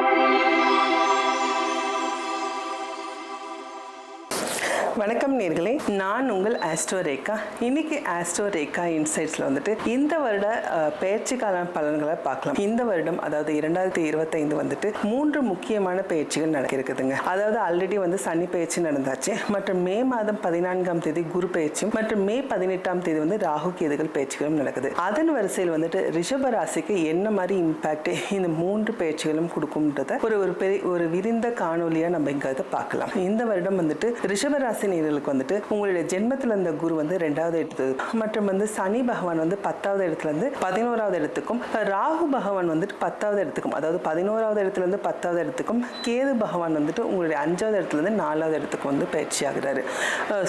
Thank you. வணக்கம் நேர்களே. நான் உங்கள் ஆஸ்ட்ரோ ரேகா இன்னைக்கு ஆஸ்ட்ரோ ரேகா இன்சைட்ஸில் வந்துட்டு இந்த வருட அஹ், பயிற்சிக்கான பலன்களை பார்க்கலாம். இந்த வருடம் அதாவது இரண்டாயிரத்தி இருபத்தைந்து வந்துட்டு மூன்று முக்கியமான பயிற்சிகள் நடக்க இருக்குதுங்க அதாவது ஆல்ரெடி வந்து சனி பயிற்சி நடந்தாச்சு. மற்றும் மே மாதம் பதினான்காம் தேதி குரு பயிற்சியும் மற்றும் மே பதினெட்டாம் தேதி வந்து ராகு கேதுகள் பயிற்சிகளும் நடக்குது. அதன் வரிசையில் வந்துட்டு ரிஷப ராசிக்கு என்ன மாதிரி இம்பாக்ட் இந்த மூன்று பயிற்சிகளும் கொடுக்கும்ன்றத ஒரு ஒரு பெரிய ஒரு விரிந்த காணொலியா நம்ம இங்க அதை பார்க்கலாம். இந்த வருடம் வந்துட்டு ரிஷப ராசி ராசினியர்களுக்கு வந்துட்டு உங்களுடைய ஜென்மத்தில் இருந்த குரு வந்து ரெண்டாவது இடத்துல மற்றும் வந்து சனி பகவான் வந்து பத்தாவது இடத்துல இருந்து பதினோராவது இடத்துக்கும் ராகு பகவான் வந்துட்டு பத்தாவது இடத்துக்கும் அதாவது பதினோராவது இடத்துல இருந்து பத்தாவது இடத்துக்கும் கேது பகவான் வந்துட்டு உங்களுடைய அஞ்சாவது இடத்துலேருந்து நாலாவது இடத்துக்கு வந்து பயிற்சி ஆகிறாரு.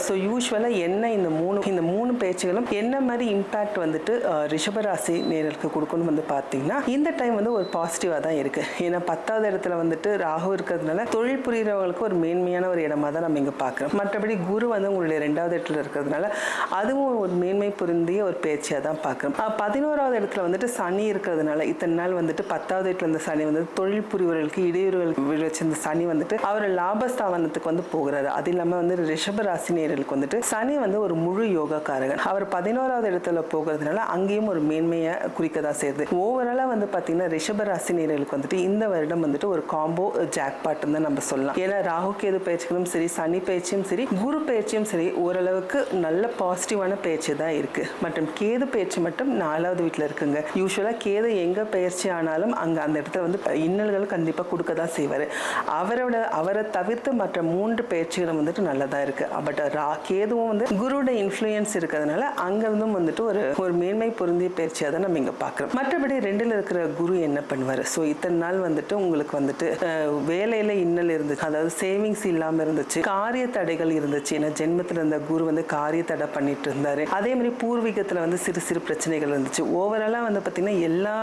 ஸோ யூஸ்வலாக என்ன இந்த மூணு இந்த மூணு பயிற்சிகளும் என்ன மாதிரி இம்பேக்ட் வந்துட்டு ரிஷபராசி நேர்களுக்கு கொடுக்கணும் வந்து பார்த்தீங்கன்னா இந்த டைம் வந்து ஒரு பாசிட்டிவாக தான் இருக்குது ஏன்னா பத்தாவது இடத்துல வந்துட்டு ராகு இருக்கிறதுனால தொழில் புரிகிறவங்களுக்கு ஒரு மேன்மையான ஒரு இடமா தான் நம்ம இங்கே பார்க்குறோம் மற்றபடி குரு வந்து உங்களுடைய ரெண்டாவது இடத்துல இருக்கிறதுனால அதுவும் ஒரு மேன்மை பொருந்திய ஒரு பேச்சியாக தான் பார்க்குறோம். பதினோராவது இடத்துல வந்துட்டு சனி இருக்கிறதுனால இத்தனை நாள் வந்துட்டு பத்தாவது இடத்துல இருந்த சனி வந்து தொழில் புரிவர்களுக்கு இடையூறுகள் வச்சிருந்த சனி வந்துட்டு அவர் லாபஸ்தானத்துக்கு வந்து போகிறாரு. அது இல்லாமல் வந்து ரிஷப ராசினியர்களுக்கு வந்துட்டு சனி வந்து ஒரு முழு யோகாக்காரகன். அவர் பதினோராவது இடத்துல போகிறதுனால அங்கேயும் ஒரு மேன்மையை குறிக்க தான் செய்யுது. ஓவராலாக வந்து பார்த்தீங்கன்னா ரிஷப ராசினியர்களுக்கு வந்துட்டு இந்த வருடம் வந்துட்டு ஒரு காம்போ ஜாக்பாட்டுன்னு தான் நம்ம சொல்லலாம். ஏன்னா ராகு கேது பயிற்சிகளும் சரி சனி பயிற்சியும் சரி குரு பயிற்சியும் சரி ஓரளவுக்கு நல்ல பாசிட்டிவான பயிற்சி தான் இருக்கு. மற்றும் கேது பயிற்சி மட்டும் நாலாவது வீட்டில் இருக்குங்க. யூஸ்வலாக கேது எங்க பயிற்சி ஆனாலும் அங்கே அந்த இடத்துல வந்து இன்னல்கள் கண்டிப்பாக கொடுக்க தான் செய்வார். அவரோட அவரை தவிர்த்து மற்ற மூன்று பயிற்சிகளும் வந்துட்டு நல்லதாக இருக்கு. பட் ரா கேதுவும் வந்து குருவோட இன்ஃப்ளூயன்ஸ் இருக்கிறதுனால அங்கிருந்தும் வந்துட்டு ஒரு ஒரு மேன்மை பொருந்திய பயிற்சியாக தான் நம்ம இங்கே பார்க்குறோம் மற்றபடி ரெண்டில் இருக்கிற குரு என்ன பண்ணுவார்? ஸோ இத்தனை நாள் வந்துட்டு உங்களுக்கு வந்துட்டு வேலையில் வேலையில இன்னல் இருந்துச்சு. அதாவது சேவிங்ஸ் இல்லாமல் இருந்துச்சு. காரிய தடைகள் இருந்துச்சு. ஏன்னா ஜென்மத்தில் இருந்த குரு வந்து காரிய தடை பண்ணிட்டு இருந்தார். அதே மாதிரி பூர்வீகத்தில் வந்து சிறு சிறு பிரச்சனைகள் இருந்துச்சு. ஓவராலாக வந்து பார்த்திங்கன்னா எல்லா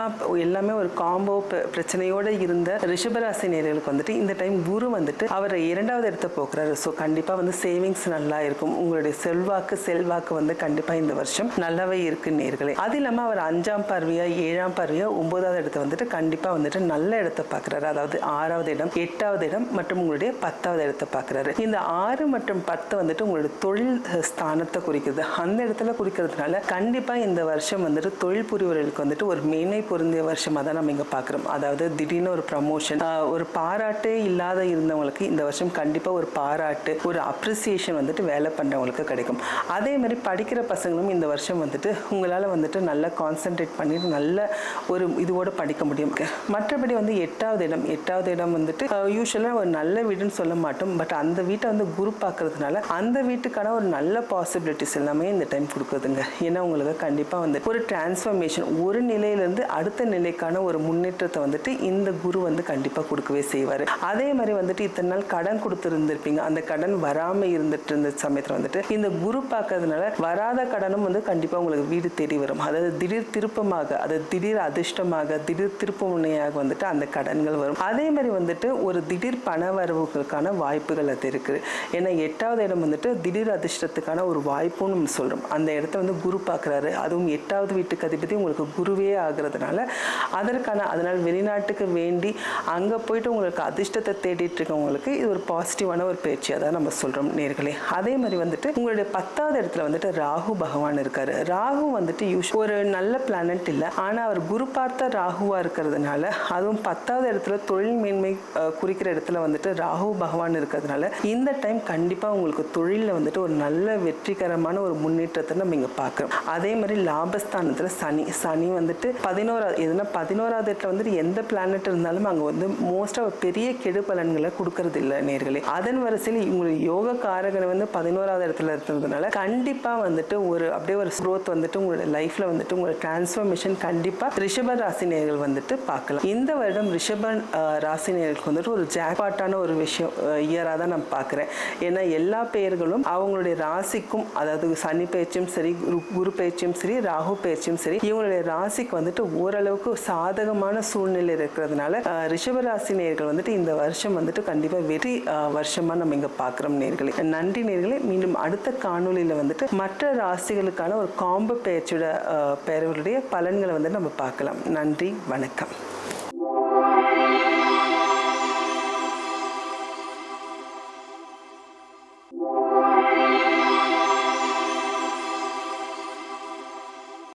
எல்லாமே ஒரு காம்போ பிரச்சனையோடு இருந்த ரிஷபராசி நேர்களுக்கு வந்துட்டு இந்த டைம் குரு வந்துட்டு அவரை இரண்டாவது இடத்த போக்குறாரு. ஸோ கண்டிப்பாக வந்து சேவிங்ஸ் நல்லா இருக்கும். உங்களுடைய செல்வாக்கு செல்வாக்கு வந்து கண்டிப்பாக இந்த வருஷம் நல்லாவே இருக்கு நேர்களே அது இல்லாமல் அவர் அஞ்சாம் பார்வையா ஏழாம் பார்வையா ஒன்பதாவது இடத்த வந்துட்டு கண்டிப்பாக வந்துட்டு நல்ல இடத்த பார்க்குறாரு அதாவது ஆறாவது இடம் எட்டாவது இடம் மற்றும் உங்களுடைய பத்தாவது இடத்த பார்க்குறாரு இந்த ஆறு மற்றும் பத்து வந்துட்டு உங்களுடைய தொழில் ஸ்தானத்தை குறிக்கிறது அந்த இடத்துல குறிக்கிறதுனால கண்டிப்பாக இந்த வருஷம் வந்துட்டு தொழில் புரிவர்களுக்கு வந்துட்டு ஒரு மேன்மை பொருந்திய வருஷமாக தான் நம்ம இங்கே பார்க்குறோம் அதாவது திடீர்னு ஒரு ப்ரமோஷன் ஒரு பாராட்டே இல்லாத இருந்தவங்களுக்கு இந்த வருஷம் கண்டிப்பாக ஒரு பாராட்டு ஒரு அப்ரிசியேஷன் வந்துட்டு வேலை பண்ணுறவங்களுக்கு கிடைக்கும். அதே மாதிரி படிக்கிற பசங்களும் இந்த வருஷம் வந்துட்டு உங்களால் வந்துட்டு நல்லா கான்சென்ட்ரேட் பண்ணிட்டு நல்ல ஒரு இதுவோடு படிக்க முடியும். மற்றபடி வந்து எட்டாவது இடம் எட்டாவது இடம் வந்துட்டு யூஸ்வலாக ஒரு நல்ல வீடுன்னு சொல்ல மாட்டோம். பட் அந்த வீட்டை வந்து குரு பார்க்கறதுனால அந்த வீட்டுக்கான ஒரு நல்ல பாசிபிலிட்டிஸ் எல்லாமே இந்த டைம் கொடுக்குதுங்க. ஏன்னா உங்களுக்கு கண்டிப்பாக வந்து ஒரு டிரான்ஸ்ஃபர்மேஷன் ஒரு நிலையிலேருந்து அடுத்த நிலைக்கான ஒரு முன்னேற்றத்தை வந்துட்டு இந்த குரு வந்து கண்டிப்பாக கொடுக்கவே செய்வார். அதே மாதிரி வந்துட்டு இத்தனை நாள் கடன் கொடுத்துருந்துருப்பீங்க. அந்த கடன் வராமல் இருந்துட்டு இருந்த சமயத்தில் வந்துட்டு இந்த குரு பார்க்கறதுனால வராத கடனும் வந்து கண்டிப்பாக உங்களுக்கு வீடு தேடி வரும். அதாவது திடீர் திருப்பமாக அது திடீர் அதிர்ஷ்டமாக திடீர் திருப்பு முனையாக வந்துட்டு அந்த கடன்கள் வரும். அதே மாதிரி வந்துட்டு ஒரு திடீர் பண வரவுகளுக்கான வாய்ப்புகள் அது இருக்குது. ஏன்னா எட்டாம் எட்டாவது இடம் வந்துட்டு திடீர் அதிர்ஷ்டத்துக்கான ஒரு வாய்ப்புன்னு நம்ம சொல்கிறோம் அந்த இடத்த வந்து குரு பார்க்குறாரு. அதுவும் எட்டாவது வீட்டுக்கு அதிபதி உங்களுக்கு குருவே ஆகுறதுனால அதற்கான அதனால் வெளிநாட்டுக்கு வேண்டி அங்கே போயிட்டு உங்களுக்கு அதிர்ஷ்டத்தை தேடிட்டு இருக்கவங்களுக்கு இது ஒரு பாசிட்டிவான ஒரு பயிற்சியாக தான் நம்ம சொல்கிறோம் நேர்களே. அதே மாதிரி வந்துட்டு உங்களுடைய பத்தாவது இடத்துல வந்துட்டு ராகு பகவான் இருக்காரு. ராகு வந்துட்டு யூஸ் ஒரு நல்ல பிளானட் இல்லை. ஆனால் அவர் குரு பார்த்த ராகுவாக இருக்கிறதுனால அதுவும் பத்தாவது இடத்துல தொழில் மேன்மை குறிக்கிற இடத்துல வந்துட்டு ராகு பகவான் இருக்கிறதுனால இந்த டைம் கண்டிப்பாக உங்களுக்கு தொழிலில் வந்துட்டு ஒரு நல்ல வெற்றிகரமான ஒரு முன்னேற்றத்தை நம்ம இங்கே பார்க்குறோம் அதே மாதிரி லாபஸ்தானத்தில் சனி. சனி வந்துட்டு பதினோராவது எதுனா பதினோராவது இடத்துல வந்துட்டு எந்த பிளானட் இருந்தாலும் அங்கே வந்து மோஸ்ட்டாக பெரிய கெடு பலன்களை கொடுக்கறது இல்லை நேர்களே. அதன் வரிசையில் உங்களுடைய யோக காரகனை வந்து பதினோராவது இடத்துல இருக்கிறதுனால கண்டிப்பாக வந்துட்டு ஒரு அப்படியே ஒரு ஸ்ரோத் வந்துட்டு உங்களோட லைஃப்பில் வந்துட்டு உங்களோட டிரான்ஸ்ஃபர்மேஷன் கண்டிப்பாக ரிஷப ராசினியர்கள் வந்துட்டு பார்க்கலாம் இந்த வருடம் ரிஷப ராசினியர்களுக்கு வந்துட்டு ஒரு ஜாக்பாட்டான ஒரு விஷயம் இயராக தான் நான் பார்க்குறேன் ஏன்னா எல்லா எல்லா பெயர்களும் அவங்களுடைய ராசிக்கும் அதாவது சனி பயிற்சியும் சரி குரு குரு பயிற்சியும் சரி ராகு பயிற்சியும் சரி இவங்களுடைய ராசிக்கு வந்துட்டு ஓரளவுக்கு சாதகமான சூழ்நிலை இருக்கிறதுனால அஹ், ரிஷப ராசி நேர்கள் வந்துட்டு இந்த வருஷம் வந்துட்டு கண்டிப்பாக வெற்றி வருஷமாக வருஷமா நம்ம இங்கே பார்க்குறோம் நேர்களை. நன்றி நேர்களை. மீண்டும் அடுத்த காணொளியில் வந்துட்டு மற்ற ராசிகளுக்கான ஒரு காம்போ பயிற்சியோட பெயர்களுடைய பலன்களை வந்து நம்ம பார்க்கலாம். நன்றி. வணக்கம்.